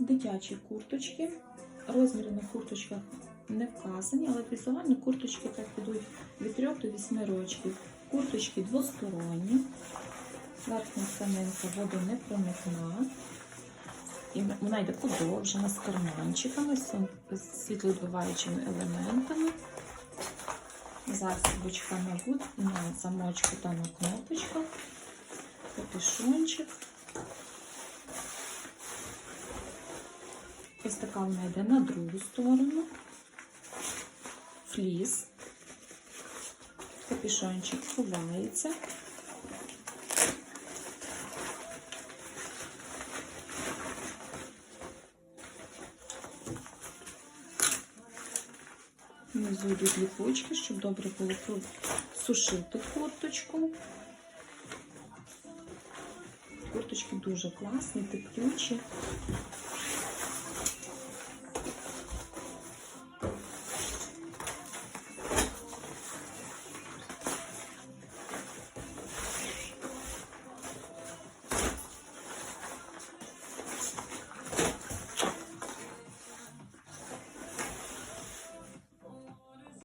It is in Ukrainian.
Дитячі курточки. Розміри на курточках не вказані, але візуально курточки так підуть від 3 до 8 років. Курточки двосторонні. Верхня тканинка водонепроникна. І вона йде подовжена з карманчиками, з світловідбиваючими елементами. Засібочка на замочку та на кнопочках. Капюшончик. Ось така вона йде на другу сторону. Фліс. Капюшончик ховається. Внизу йдуть ліпочки, щоб добре було сушити курточку. Курточки дуже класні, теплючі.